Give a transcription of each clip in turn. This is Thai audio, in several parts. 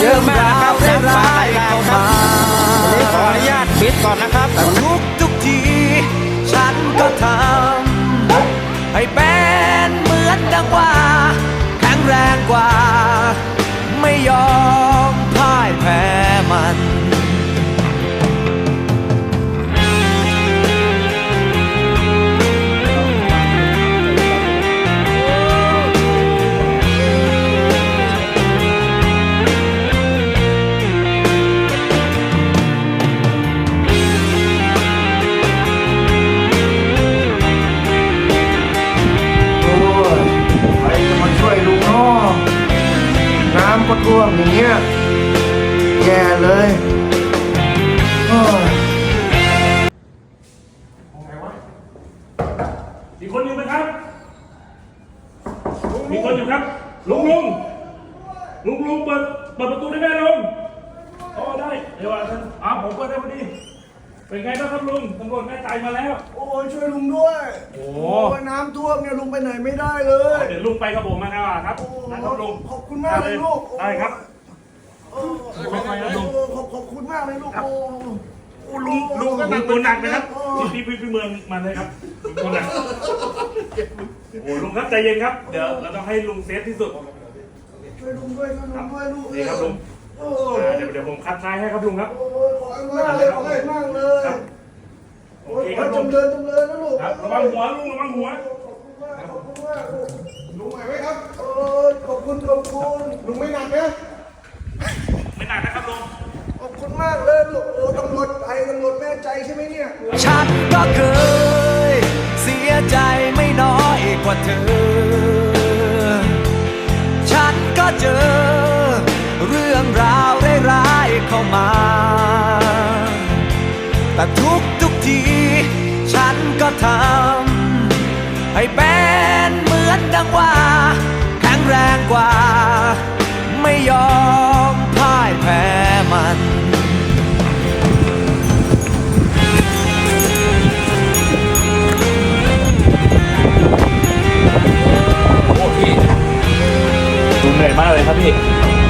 Girl, my ท่วมอย่างเงี้ยแย่เลยโอ้ยมีคนอยู่ไหมครับ มีคนอยู่ครับ ลุงลุงลุงลุงเปิดเปิดประตูได้ไหมลุงอ๋อได้ เดี๋ยวอะท่านอ้าวผมเปิดได้พอดี เป็นไงบ้างครับลุงตำรวจแม่ใจมาแล้ว โอ้ยช่วยลุงด้วย โอ้ยน้ำท่วมเนี่ยลุงไปไหนไม่ได้เลยเดี๋ยวลุงไปกับผมมานะครับโอ้นะครับลุงขอบคุณมากเลยลูกได้ครับโอ้ขอบคุณครับลุงขอบขอบคุณมากเลยลูกโอ้โอ้ลุงลุงลุงตัวหนักนะครับพี่พี่พี่เมืองมาเลยครับลุงตัวหนักโอ้ลุงครับใจเย็นครับเดี๋ยวเราต้องให้ลุงเซฟที่สุด ช่วยลุงด้วยช่วยลุงด้วยลูกนี่ครับลุง โอ้อ่าเดี๋ยวเดี๋ยวผมคัดท้ายให้ครับลุงครับ โอ้ยขอบคุณมาก วังหัวลุงระวังหัวขอบคุณมากขอบคุณมากลูกลุงไหวไหมครับโอ้ยขอบคุณขอบคุณลุงไม่หนักนะไม่หนักนะครับลุงขอบคุณมากเลยลูกโอ้ตำรวจไอ้ตำรวจแม่ใจใช่ไหมเนี่ยฉันก็เคย เสียใจไม่น้อยกว่าเธอ ฉันก็เจอ เรื่องราวร้ายๆเข้ามา แต่ทุก ให้เป็นเหมือนดังว่า แข็งแรงกว่า ไม่ยอมพ่ายแพ้มันโอ้พี่ลุงเหนื่อยมากเลยครับพี่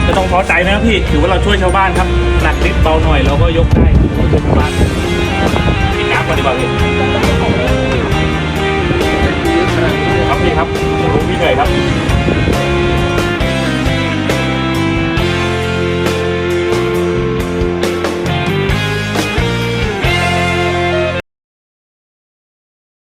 ไม่ต้องท้อใจนะครับพี่ ถือว่าเราช่วยชาวบ้านครับ หนักนิดเบาหน่อยเราก็ยกได้เราช่วยชาวบ้านกินน้ำก่อนดีกว่าพี่ ครับโอ้โหพี่เลยครับ